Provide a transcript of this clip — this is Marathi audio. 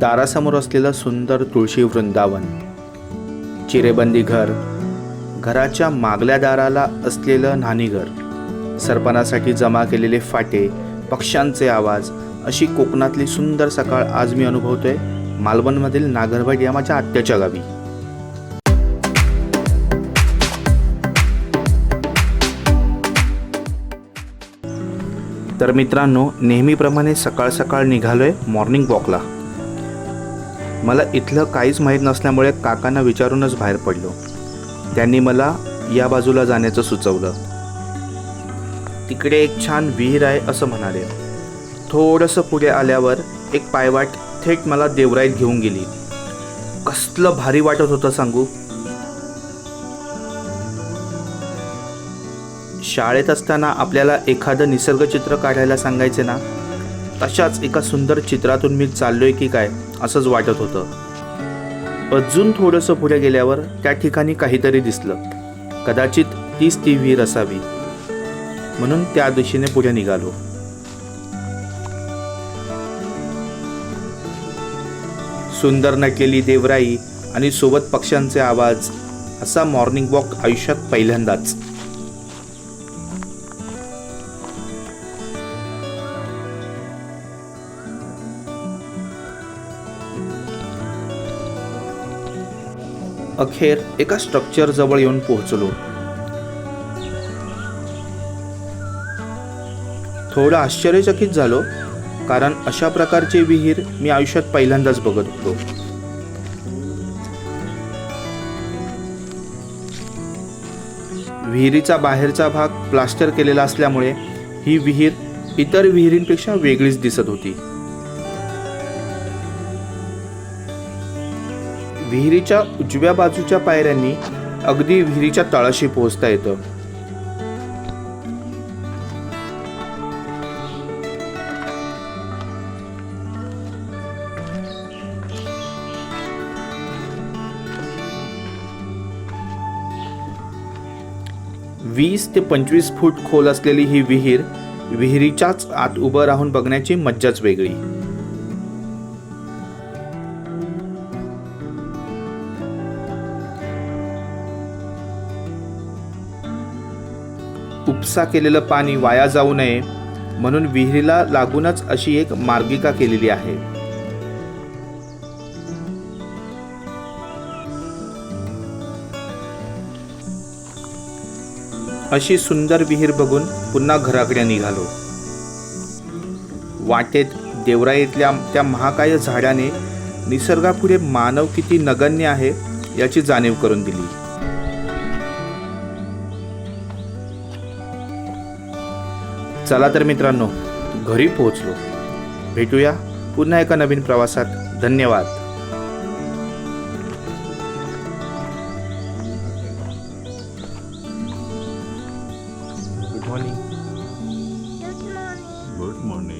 दारासमोर असलेलं सुंदर तुळशी वृंदावन. चिरेबंदी घर घराच्या मागल्या दाराला असलेलं न्हाणीघर सरपणासाठी जमा केलेले फाटे पक्ष्यांचे आवाज अशी कोकणातली सुंदर सकाळ आज मी अनुभवतोय मालवणमधील नागरवाडी या माझ्या आत्याच्या गावी. तर मित्रांनो नेहमीप्रमाणे सकाळ सकाळ निघालोय मॉर्निंग वॉकला मला इथलं काहीच माहीत नसल्यामुळे काकांना विचारूनच बाहेर पडलो. त्यांनी मला या बाजूला जाण्याचं सुचवलं. तिकडे एक छान विहीर आहे असं म्हणाले. थोडंसं पुढे आल्यावर एक पायवाट थेट मला देवराईत घेऊन गेली. कसलं भारी वाटत होतं सांगू. शाळेत असताना आपल्याला एखादं निसर्गचित्र काढायला सांगायचे ना तशाच एका सुंदर चित्रातून मी चाललोय की काय असंच वाटत होतं. अजून थोडंसं पुढे गेल्यावर त्या ठिकाणी काहीतरी दिसलं. कदाचित तीच ती विहीर असावी. म्हणून त्या दिशेने पुढे निघालो. सुंदर नटलेली देवराई आणि सोबत पक्ष्यांचे आवाज असा मॉर्निंग वॉक आयुष्यात पहिल्यांदाच. अखेर एका स्ट्रक्चर जवळ येऊन पोहोचलो. थोडं आश्चर्यचकित झालो कारण अशा प्रकारची विहीर मी आयुष्यात पहिल्यांदाच बघत होतो. विहिरीचा बाहेरचा भाग प्लास्टर केलेला असल्यामुळे ही विहीर इतर विहिरींपेक्षा वेगळीच दिसत होती. विहिरीच्या उजव्या बाजूच्या पायऱ्यांनी अगदी विहिरीच्या तळाशी पोहोचता येतं. वीस ते पंचवीस फूट खोल असलेली ही विहीर विहिरीच्याच आत उभं राहून बघण्याची मज्जाच वेगळी. उपसा केलेलं पाणी वाया जाऊ नये म्हणून विहिरीला लागूनच अशी एक मार्गिका केलेली आहे. अशी सुंदर विहीर बघून पुन्हा घराकडे निघालो. वाटेत देवराईतल्या त्या महाकाय झाडाने निसर्गापुढे मानव किती नगण्य आहे याची जाणीव करून दिली. चला तर मित्रांनो घरी पोहोचलो. भेटूया पुन्हा एका नवीन प्रवासात. धन्यवाद. Good morning Good morning.